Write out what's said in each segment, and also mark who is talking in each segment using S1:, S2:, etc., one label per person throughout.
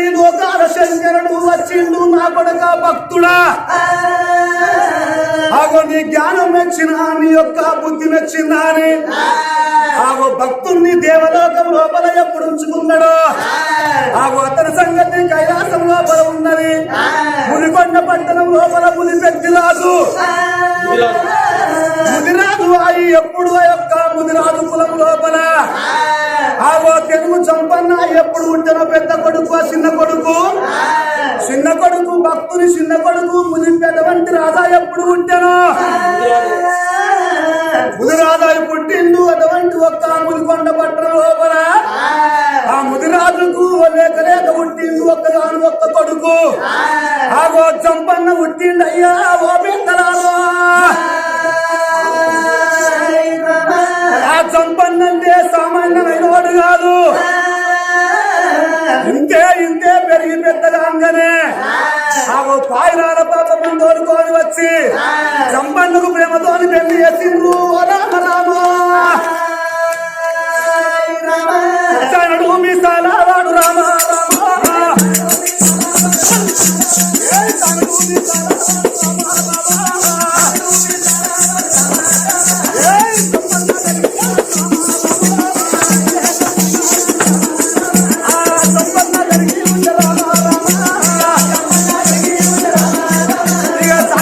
S1: కైలాసపతి ఒక శంకరుడు వచ్చిండు నా కొడక భక్తుడా. ఆగో నీ జ్ఞానం మెచ్చిన నీ యొక్క బుద్ధి మెచ్చిందా అని. ఆగో భక్తుణ్ణి దేవలోకం లోపల ఎప్పుడు ఉంచుకున్నాడో. ఆగో అతని సంగతి కైలాసం లోపల ఉన్నది. మునికొండ పట్టణం లోపల ముని పెద్దిరాజు. ముదిరాజు అయి ఎప్పుడు ఆ యొక్క ముదిరాజు కులం లోపల. ఆగో తెలుగు చంపన్న ఎప్పుడు ఉంటేనో పెద్ద కొడుకు ఆ చిన్న కొడుకు. చిన్న కొడుకు భక్తుని చిన్న కొడుకు ముని పెద్దవంటి రాజా ఎప్పుడు ఉంటనో ముదిరాజు పుట్టిండు అటువంటి ఒక్క ముదికొండ పట్టణం లోపల. ఆ ముదిరాజుకు లేక లేక పుట్టిండు ఒక్కగాను ఒక్క కొడుకు. ఆగో చంపన్న పుట్టిండు అయ్యా ఓ ఆ చంపన్నంటే సామాన్యమైన వాడు కాదు. ఇంతే ఇంతే పెరిగి పెద్దగానే ఆగో పాయిరాల పాపం తోడుకొని వచ్చి చంపన్నకు ప్రేమతోని పెళ్ళి చేసిండ్రు. రామ రామ. చనడు మీసాల వాడు రామ రామ.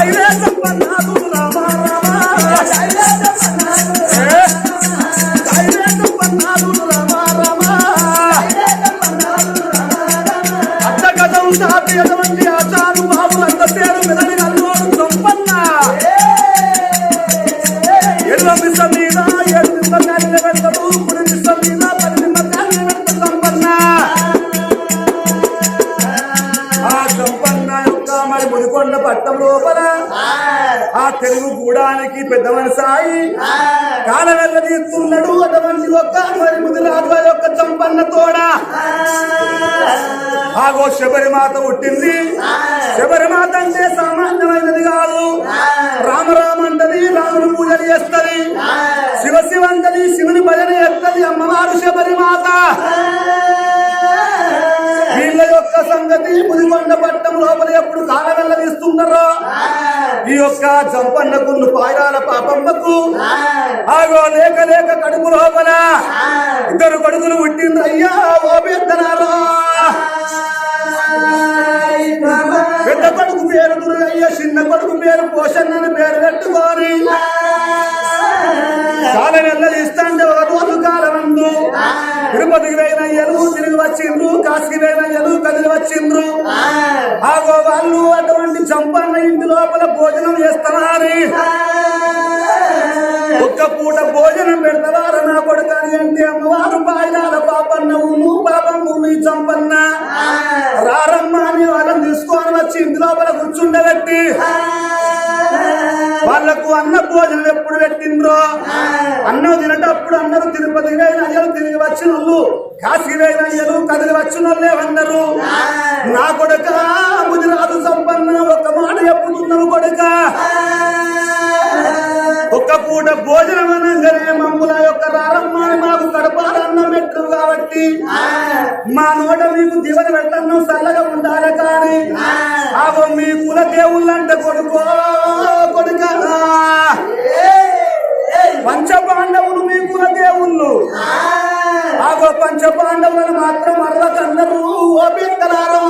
S1: igreja, panado గూడానికి పెద్ద సాయి. కాలవెల్ల తీస్తున్నాడు అటువంటి ఒక్క మరి ముదిరాజు యొక్క చంపన్న తోడ. ఆగో శబరిమాత పుట్టింది. శబరిమాత అంటే సామాన్యమైనది కాదు. రామరామ అంటది రాముని పూజలు చేస్తది. శివ శివ అంటది శివుని భజన చేస్తది అమ్మవారు శబరిమాత. వీళ్ళ యొక్క సంగతి ముదికొండ పట్టం లోపల ఎప్పుడు కాలవెల్ల తీస్తున్నారో ఈ యొక్క జంపన్నకు పాయరాల పాపమ్మకు. ఆగో లేక లేక కడుపు లోపల. ఇద్దరు కొడుకులు పుట్టింది. అయ్యా ఓ పెద్దనారా పెద్ద కొడుకు పేరు దుర్గయ్య చిన్న కొడుకు పేరు పోషన్న పేరు పెట్టుకోని పోయిన అయ్యలు తిరిగి వచ్చిండ్రు పోయిన అయ్యలు కదిలి వచ్చిండ్రు. ఆగో వాళ్ళు అటువంటి చంపన్న ఇంటి లోపల భోజనం చేస్తున్నారని ఒక్క పూట భోజనం పెడతావారు నా కొడుకని అంటే అమ్మవారు బాయిలాల పాపన్న నువ్వు పాపమ్మ నీ చంపన్న. రారమ్మ అని వాళ్ళని తీసుకొని వచ్చి ఇంటి లోపల కూర్చుండబెట్టి వాళ్ళకు అన్న భోజనం ఎప్పుడు పెట్టిండ్రో? అన్నం తినేటప్పుడు అందరూ తిరుపతి అయ్యలు తిరిగి వచ్చిన వాళ్ళు కాశీ పోయిన అయ్యలు కదిలి వచ్చిన వాళ్ళే అందరూ నా కొడుక ముదిరాజు సంపన్న ఒక మాట చెప్పుతున్నావు కొడుక. ఒక్క పూట భోజనం అనగానే మమ్ముల యొక్క రారమ్మాని మాకు కడపాలన్నం పెట్టు కాబట్టి మా నోట మీకు దివని పెట్టన్నం చల్లగా ఉండాలి కానీ ఆగో మీ కుల దేవుళ్ళంటే కొడుకో కొడుక. పంచ పాండవులు మీకు ఆగో పంచ పాండవులను మాత్రం మరవకన్నారు ఓ పెద్దలారా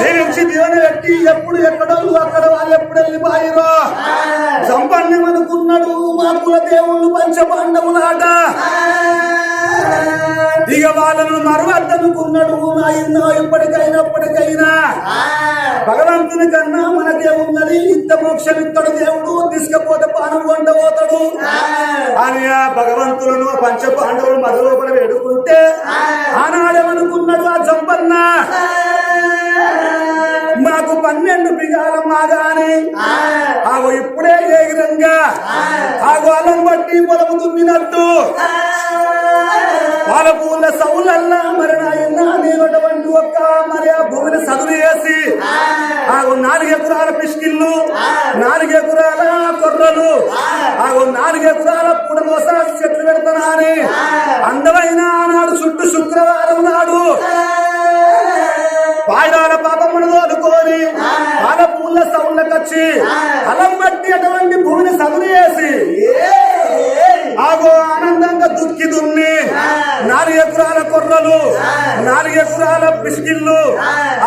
S1: దీనికి దేవుని వ్యక్తి ఎప్పుడు ఎక్కడో అక్కడ వాళ్ళు ఎప్పుడు వెళ్ళిపోయారో సంపన్నం అనుకున్నాడు మా కుల దేవుళ్ళు పంచపాండవులాట ఇక వాళ్ళను మరవద్దనుకున్నాడు మా ఎన్నో ఎప్పటికైనా ఎప్పటికైనా భగవంతుని కన్నా మనకేమున్నది ఇంత మోక్షం ఇత్తడు దేవుడు తీసుకపోతే పానం వంట పోతాడు అని ఆ భగవంతులను పంచ పాండవులు మధులోపల వేడుకుంటే ఆనాడేమనుకున్నాడు ఆ జంపన్న? మాకు పన్నెండు బిగాల మాగాని ఆగో ఇప్పుడే ఏగిరంగా ఆగో అలం బట్టి పొలము దుమ్మినట్టు వాళ్ళ పూల సౌలల్లా మరి నాయన నేను అటువంటి ఒక్క మరి ఆ భూమిని సదురు చేసి ఆగో నాలుగు ఎకరాల పిష్కిళ్ళు నాలుగు ఎకరాల కొర్రలు ఆగో నాలుగు ఎకరాల పుడమోస చెట్లు పెడతానా అని. అందమైన ఆనాడు చుట్టూ శుక్రవారం నాడు సౌండ్లకొచ్చి అలం బట్టి అటువంటి భూమిని సదురు చేసి ఆగో ఆనందంగా దుక్కి దున్ని నాలుగు ఎకరాల కొర్రలు నాలుగు ఎకరాల పిసికిళ్ళు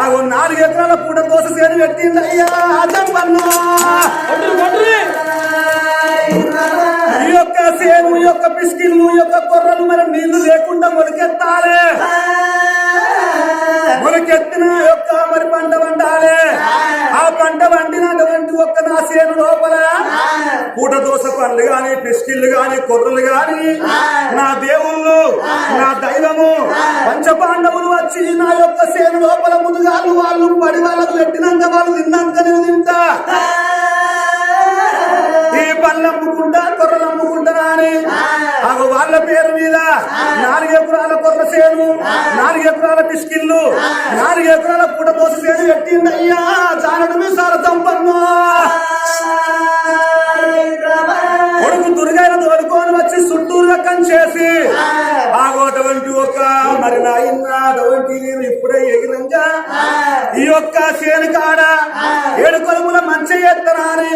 S1: ఆగో నాలుగు ఎకరాల పూట దోశ చేతి పెట్టింది. అయ్యా
S2: కొట్టురు.
S1: ఈ యొక్క సేను యొక్క పిసికిళ్ళు యొక్క కొర్రలు మరి నీళ్ళు లేకుండా మొలకెత్తాలే. ఒక్క నా సేను లోపల పూట దోశ పండ్లు గాని పిసికిళ్ళు గాని కొర్రలు గాని నా దేవుళ్ళు నా దైవము పంచపాండవులు వచ్చి నా యొక్క సేను లోపల ముందుగాలు వాళ్ళు పడి వాళ్ళకు పెట్టినాక వాళ్ళు తిన్నాక నేను తింటా. ఈ పళ్ళు అమ్ముకుంటా కొర్రలు అమ్ముకుంటారా అని అగో వాళ్ళ పేరు మీద నాలుగు ఎకరాల కొర్ర సేను నాలుగు ఎకరాల పిసికిళ్ళు నాలుగు ఎకరాల పూట దోశ సేను పెట్టింది అయ్యా జానడు మీ సార సంపన్ను దుర్గైన తోడుకొని వచ్చి చుట్టూరు రకం చేసి ఆగోటువంటి ఒక మరి నాయన అటువంటి నేను ఇప్పుడే ఎగిరంగా ఈ యొక్క చేను కాడ ఏడు కొలుముల మంచి ఎత్తనా అని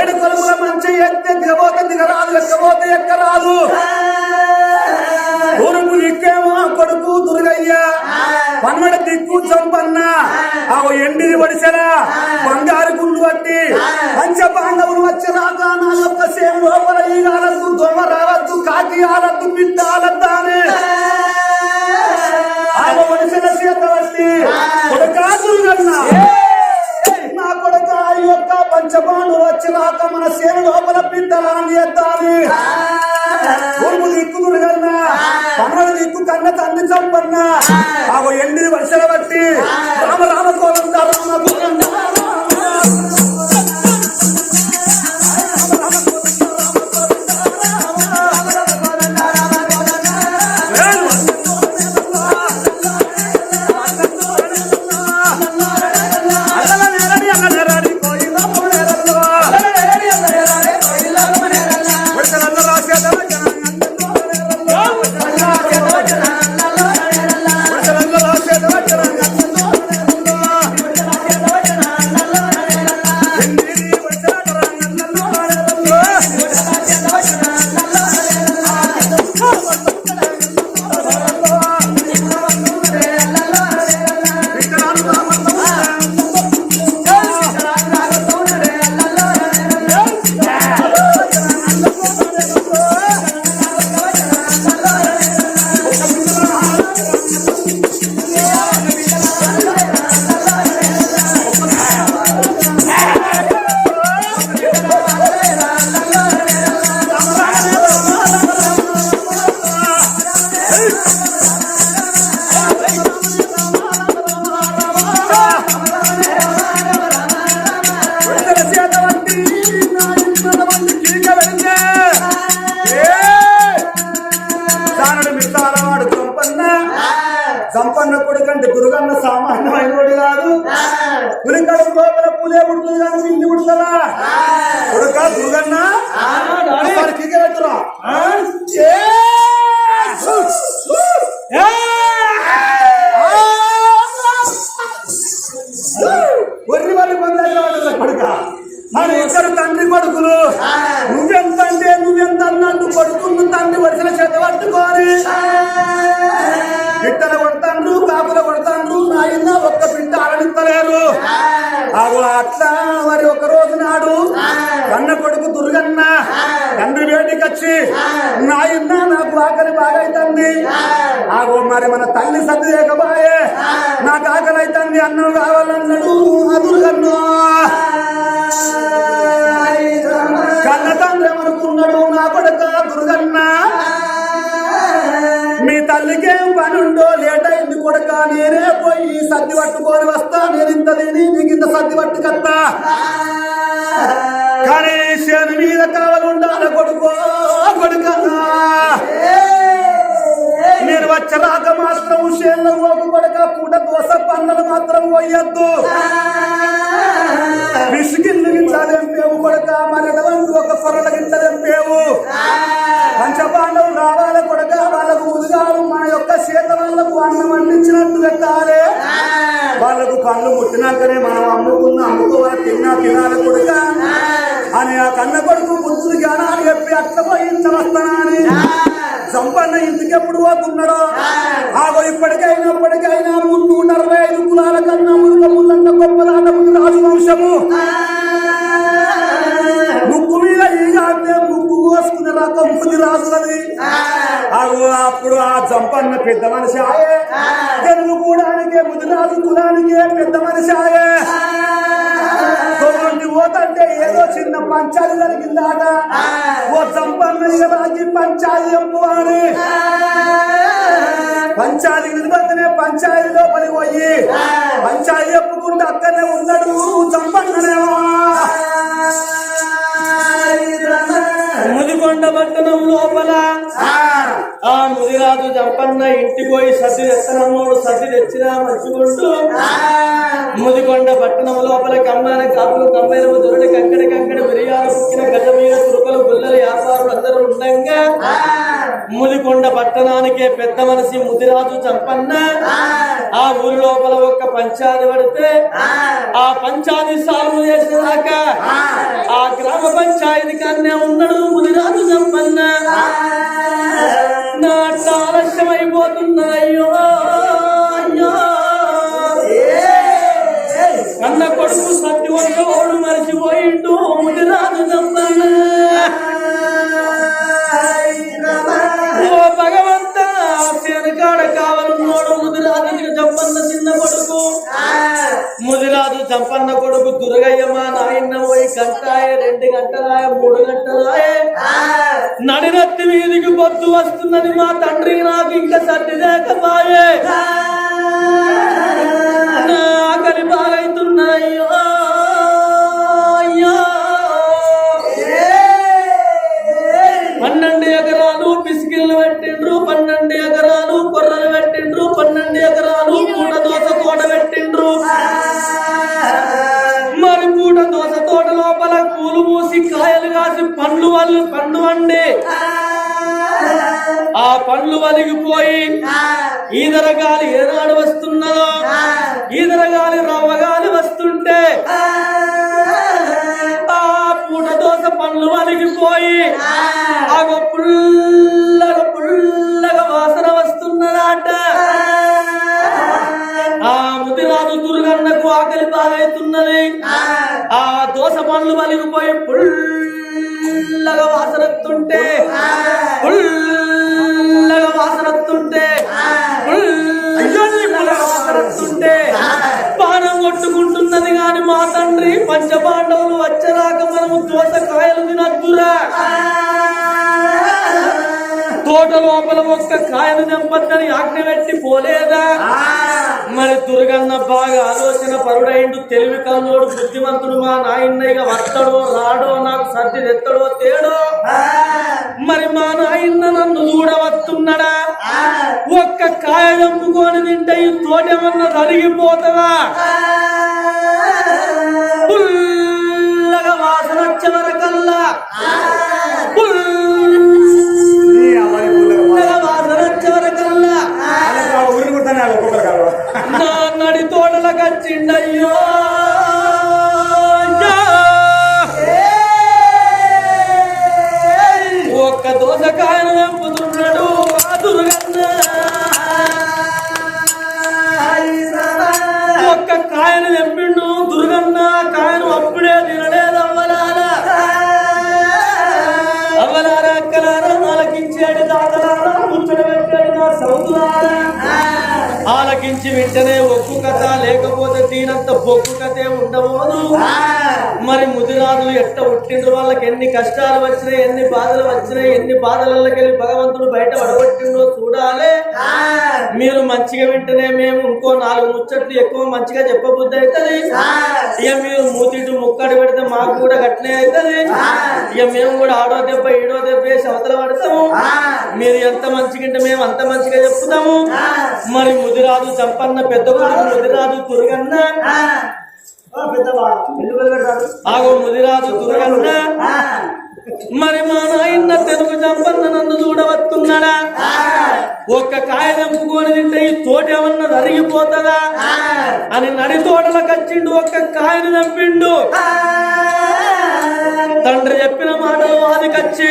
S1: ఏడు కొలుముల మంచి ఎత్తే దిగబోతే దిగరాదు ఎక్కబోతే ఎక్కరాదు. ఊరుకు దిక్కేమో కొడుకు దుర్గయ్య? పన్మడ దిక్కు చంపన్న. ఆ. ఎండి వడిసెరా బంగారు గుండు పట్టి పంచ పాండవులు వచ్చేదాకా నా యొక్క సేవ లోపల ఈ ఆలద్దు దొంగ రావద్దు కాకి ఆలద్దు బిడ్డ ఆలద్దా అని. ఆమె వడిసెల సీత పట్టి కొడుకా దుర్గన్న. నా కొడుక ఈ యొక్క పంచబాణు వచ్చినాక మన సేన లోపల బిడ్డలాన్ని ఎత్తాలి. ఊరుకు దిక్కు దుర్గన్న కన్నడ దిక్కు కన్న తండ్రి చంపన్నా ఆగో ఎండి వర్షాలు బట్టి రామ రామ గోవింద రామ పని ఉండో లేట్ అయింది కొడుక నేనే పోయి సర్ది పట్టుకొని వస్తా. నేను ఇంత తిని నీకు ఇంత సర్ది పట్టుకత్తా కానీ శని మీద కావాలి ఉండాలి కొడుకో కొడుక. వచ్చరాక మాత్రం శేళ్ళ ఓపు కొడుక పూట దోస పన్నలు మాత్రం పోయొద్దు. విసుగిల్లు గింజ కొడక కొడుక ఒక కొరల గింజ పంచపాండవులు రావాలి కొడక వాళ్ళకు ఉదుగాలు మన యొక్క చేత వాళ్ళకు అన్నం అందించినట్టు పెట్టాలి. వాళ్ళకు కళ్ళు ముట్టినాకనే మనం అమ్ముకున్న అమ్ముకోవాలి తిన్నా తినాలి కొడుక. అని ఆ కన్న కొడుకు బుద్ధులు జ్ఞానాలు చెప్పి అట్ల పోయించవస్తానని సంపన్న ఇంటికి ఎప్పుడు పోతున్నాడో ఆగో ఇప్పటికైనా ఇప్పటికైనా ముందు నలభై ఐదు కులాల కన్నా ముందు ముళ్ళన్న గొప్పదాట ముందు రాజు వంశము. ముక్కు మీద ఈగ అంటే ముక్కు కోసుకునే రకం ముది రాజులది. ఆగో అప్పుడు ఆ జంపన్న పెద్ద మనిషి ఆయే. తెలుగు కూడానికే ముదిరాజు కులానికే పెద్ద మనిషి ఆయే. తోటి పోతంటే ఏదో చిన్న పంచాయతీ జరిగిందాట. ఓ జంపన్న రాజీ పంచాయతీ అని. పంచాయతీ నిలబడితేనే పంచాయతీ లోపలి పోయి పంచాయతీ చెప్పుకుంటూ అక్కడనే ఉన్నాడు
S2: ముదికొండ పట్టణం లోపల. ఆ. ముదిరాజు జంపన్న ఇంటికి పోయి సర్ది తెత్తనమ్మోడు సర్ది తెచ్చినా మంచుకుంటూ ముదికొండ పట్టణం లోపల కమ్మాన కాపులు కమ్మైన దొరడి కంకడి కంకడి బిర్యాలు పుట్టిన గజ మీద తురుకలు గుల్లలు వ్యాపారులు అందరూ ఉండంగా. ముదికొండ పట్టణానికే పెద్ద మనిషి ముదిరాజు చంపన్న ఆ. ఊరి లోపల ఒక్క పంచాది పడితే ఆ. పంచాది సాల్వ్ చేసేదాకా ఆ. గ్రామ పంచాయతీ కన్నే ఉన్నాడు ముదిరాజు చంపన్న నా ఆలస్యం అయిపోతున్నా అయ్యో అయ్యో. కన్న కొడుకు సత్తి ఓడు మరిచిపోయిండు ముదిరాజు చంపన్న వెనకాడ కావాలన్నోడు ముదిరాజు చంపన్న చిన్న కొడుకు. ముదిరాజు చంపన్న కొడుకు దుర్గయ్య మా నాయన్న పోయి గంటాయ రెండు గంటలాయ మూడు గంటలాయ. నడినత్తి వీధికి పొద్దు వస్తుందని మా తండ్రి నాకు ఇంకా సర్ది లేకపాయే. ఆకలి బాగైతున్నాయో పూలు మూసి కాయలు కాసి పండ్లు వాళ్ళు పండు వండి. ఆ పండ్లు వలిగిపోయి ఈదర గాలి ఏనాడు వస్తున్నదో ఈదర గాలి రవ్వ గాలి వస్తుంటే ఆ. పూట దోస పండ్లు వలిగిపోయి పండ్లు వలిగిపోయి పుల్లగా వాసనత్తుంటే పుల్లగా వాసనత్తుంటే వాసనత్తుంటే పానం కొట్టుకుంటున్నది కాని మా తండ్రి పంచపాండవులు వచ్చేలాక మనము దోసకాయలు తినద్దురా. తోట లోపల ఒక్క కాయలు చంపద్దని ఆజ్ఞ పెట్టి పోలేదా? మరి దుర్గన్న బాగా ఆలోచన పరుడైండు. తెలివి కన్నోడు బుద్ధిమంతుడు మా నాయన్నయ్య వస్తాడో రాడో నాకు సర్ది తెత్తడో తేడో. మరి మా నాయన్న నన్ను చూడవస్తున్నాడా ఒక్క కాయ చంపుకొని తింటే ఈ తోటేమన్నా తరిగిపోతుందా పుల్లగా వాసన వచ్చే వరకల్లా.
S1: నీ
S2: తోటల ఆలకించి వెంటనే ఒక్కు కథ లేకపోతే దీనంత బొక్కు కథే ఉండబోదు మరి ముదిరాజులు ఎట్ట పుట్టిండ్రు? వాళ్ళకి ఎన్ని కష్టాలు వచ్చినాయి ఎన్ని బాధలు వచ్చినాయి ఎన్ని బాధలకి వెళ్ళి భగవంతుడు బయట పడగొట్టిండో చూడాలి. మీరు మంచిగా వింటేనే మేము ఇంకో నాలుగు ముచ్చట్లు ఎక్కువ మంచిగా చెప్పబుద్ధి అవుతుంది. ఇక మీరు మూతిటు ముక్కడి పెడితే మాకు కూడా గట్లే అవుతుంది. ఇక మేము కూడా ఆడో దెబ్బ ఏడో దెబ్బ వేసి అవతల పడతాము. మీరు ఎంత మంచిగా మేము అంత మంచిగా చెప్తాము. మరి ముదిరాజు చంపన్న పెద్ద కొడుకు ముదిరాజు తురుగన్న. ఆగో. ముదిరాజు తురుగన్న. మరి మా నాయన్న తెలుగు చంపన్న నన్ను చూడవస్తున్నాడా ఒక్క కాయ తెంపుకొని తింటే ఈ తోట ఏమన్నా అరిగిపోతుందా అని నడి తోటలకు వచ్చిండు ఒక్క కాయను చంపిండు. తండ్రి చెప్పిన మాటలు వాదికచ్చి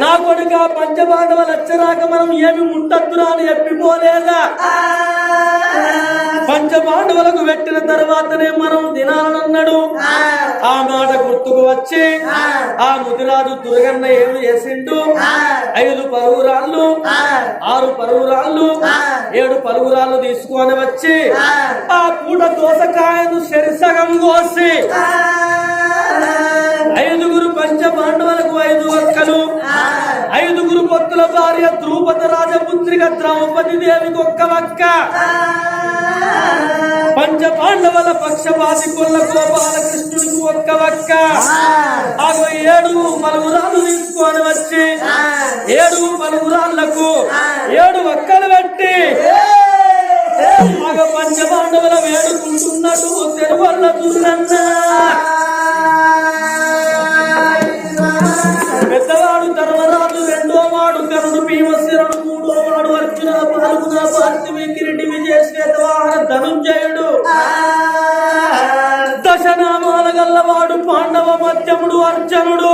S2: నా కొడుక పంచపాండవులు వచ్చరాక మనం ఏమి ముట్టద్దురా అని చెప్పిపోలేదా? పంచపాండవులకు పెట్టిన తర్వాతనే మనం తినాలన్నాడు ఆ. మాట గుర్తుకు వచ్చి ఆ. ముదిరాజు దుర్గన్న ఏమి చేసిండు. ఐదు పరుగురాళ్ళు ఆరు పరుగురాళ్ళు ఏడు పరుగురాళ్ళు తీసుకొని వచ్చి ఆ. పూట దోసకాయను శరిసగం కోసి ఐదుగురు పంచ పాండవులకు ఐదు ఒక్కలు. ఐదుగురు భక్తుల భార్య ద్రౌపద రాజపుత్రిక ద్రౌపది దేవికి ఒక్క ఒక్క. పంచ పాండవుల పక్షపాతి కొల్ల గోపాలకృష్ణుడికి ఒక్క ఒక్క. ఆగో ఏడు పలుగురాలు తీసుకొని వచ్చి. ఏడు పలుగురాళ్ళకు ఏడు ఒక్కలు పెట్టి. పంచ పాండవుల వేడుకుంటున్నట్టు దుర్నన్నా పెద్దవాడు వాడు కరుడు భీమశిరుడు మూడో వాడు అర్జున పాల్గొన పార్థివి కిరీటి విజయశ్వేతవాహన ధనుంజయుడు దశనామాల గల్లవాడు పాండవ మధ్యముడు అర్జునుడు.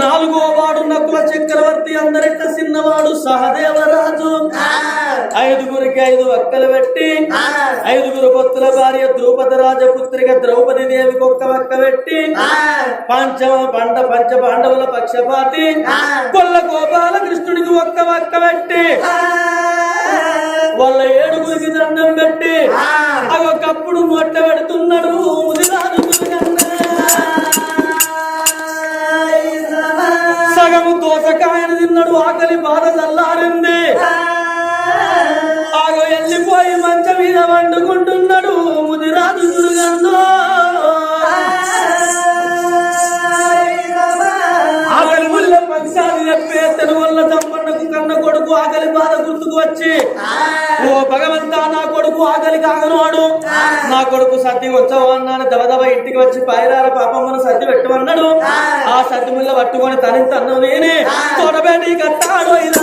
S2: నాలుగో వాడు నకుల చక్రవర్తి అందరిట చిన్నవాడు సహదేవరాజు ఐదుగురికి ఐదు ఒక్కలు పెట్టి ఐదుగురు భక్తుల భార్య ద్రౌపది రాజపుత్రిక ద్రౌపది దేవికి ఒక్క ఒక్క పెట్టి పంచమ పంట పంచ పాండవుల పక్షపాతి కొల్ల గోపాల కృష్ణుడికి ఒక్క ఒక్క పెట్టి వాళ్ళ ఏడుగురికి దండం పెట్టి అవి ఒకప్పుడు మొట్ట పెడుతున్నాడు ముదిరాజు సగము దోసకాయను తిన్నాడు ఆకలి బాధ చల్లారింది. వెళ్ళిపోయి మంచం మీద వండుకుంటున్నాడు ముదిరాజు దుర్గంలో ఆకలి వల్ల పంచాది చెప్పే తెను వల్ల తమ్మన్నకు కన్న కొడుకు ఆకలి బాధ గుర్తుకు వచ్చి ఓ భగవంతా నా కొడుకు ఆకలి కాగనవాడు నా కొడుకు సర్ది వచ్చావు అన్నాను. దబదబ ఇంటికి వచ్చి పైరార పాపమ్మను సర్ది పెట్టమన్నాడు. ఆ సర్ది ముళ్ళ పట్టుకొని తనింత అన్నం నేనే. తోడబెట్టి కట్టాడు. ఇలా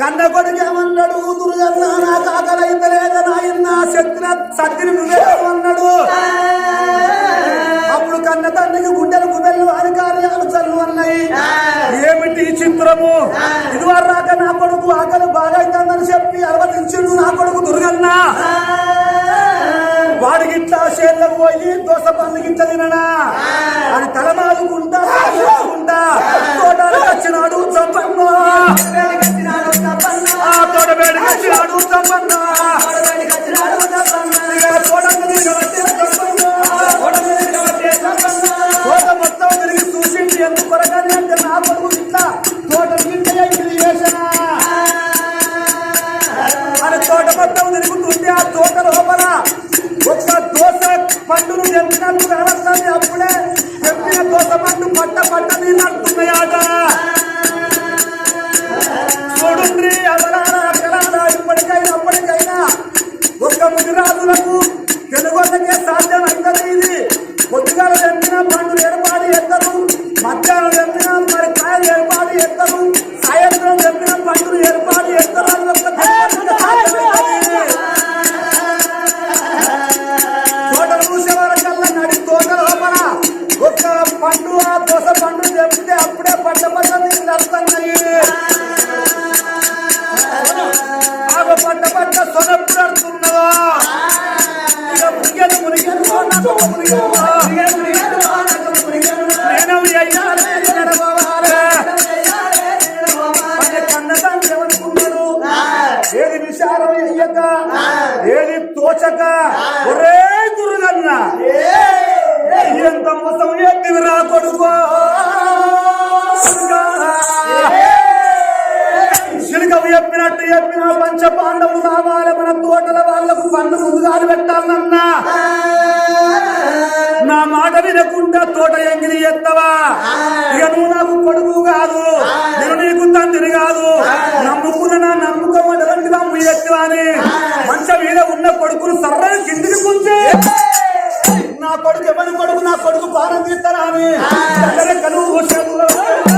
S1: కన్న కొడుకు ఏమన్నాడు ఊతురు నా కాకలైతే లేదా నాయన్న శక్తిన సత్తిని నువ్వేమన్నాడు అప్పుడు కన్న తండ్రికి గుండెలు గుబెళ్ళు అధికారాలు చదువు అన్నాయి. ఏమిటి చిత్రము? ఇదివరకు నా కొడుకు ఆకలి బాగా అవుతుందని చెప్పి అలవరించిండు నా కొడుకు దుర్గన్న. i'm Santa నా కొడుకు. శిలికవు చెప్పినట్టు చెప్పిన పంచ పాండవులు రావాలి మన తోటల వాళ్ళకు పన్ను ముందుగాలు పెట్టాలన్నా. నా మాట వినకుండా తోట ఎంగిలి ఎత్తవా? ఇక నువ్వు నాకు కొడుకు కాదు. నేను నీకు తండ్రి కాదు. నమ్ముకున్న నా నమ్మకం అటువంటి నమ్ము ఎత్తువా అని మంచం మీద ఉన్న కొడుకులు సర్రని కిందికి కుంచే నా కొడుకు ఎవరి కొడుకు? నా కొడుకు పానం తీస్తారా ఆమె? కలుగు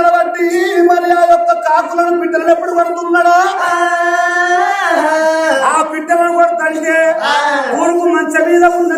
S1: పైసలు బట్టి మరి ఆ యొక్క కాకులను బిడ్డలను ఎప్పుడు కొడుతున్నాడా? ఆ. బిడ్డలను కొడతంటే కొడుకు మంచం మీద ఉన్న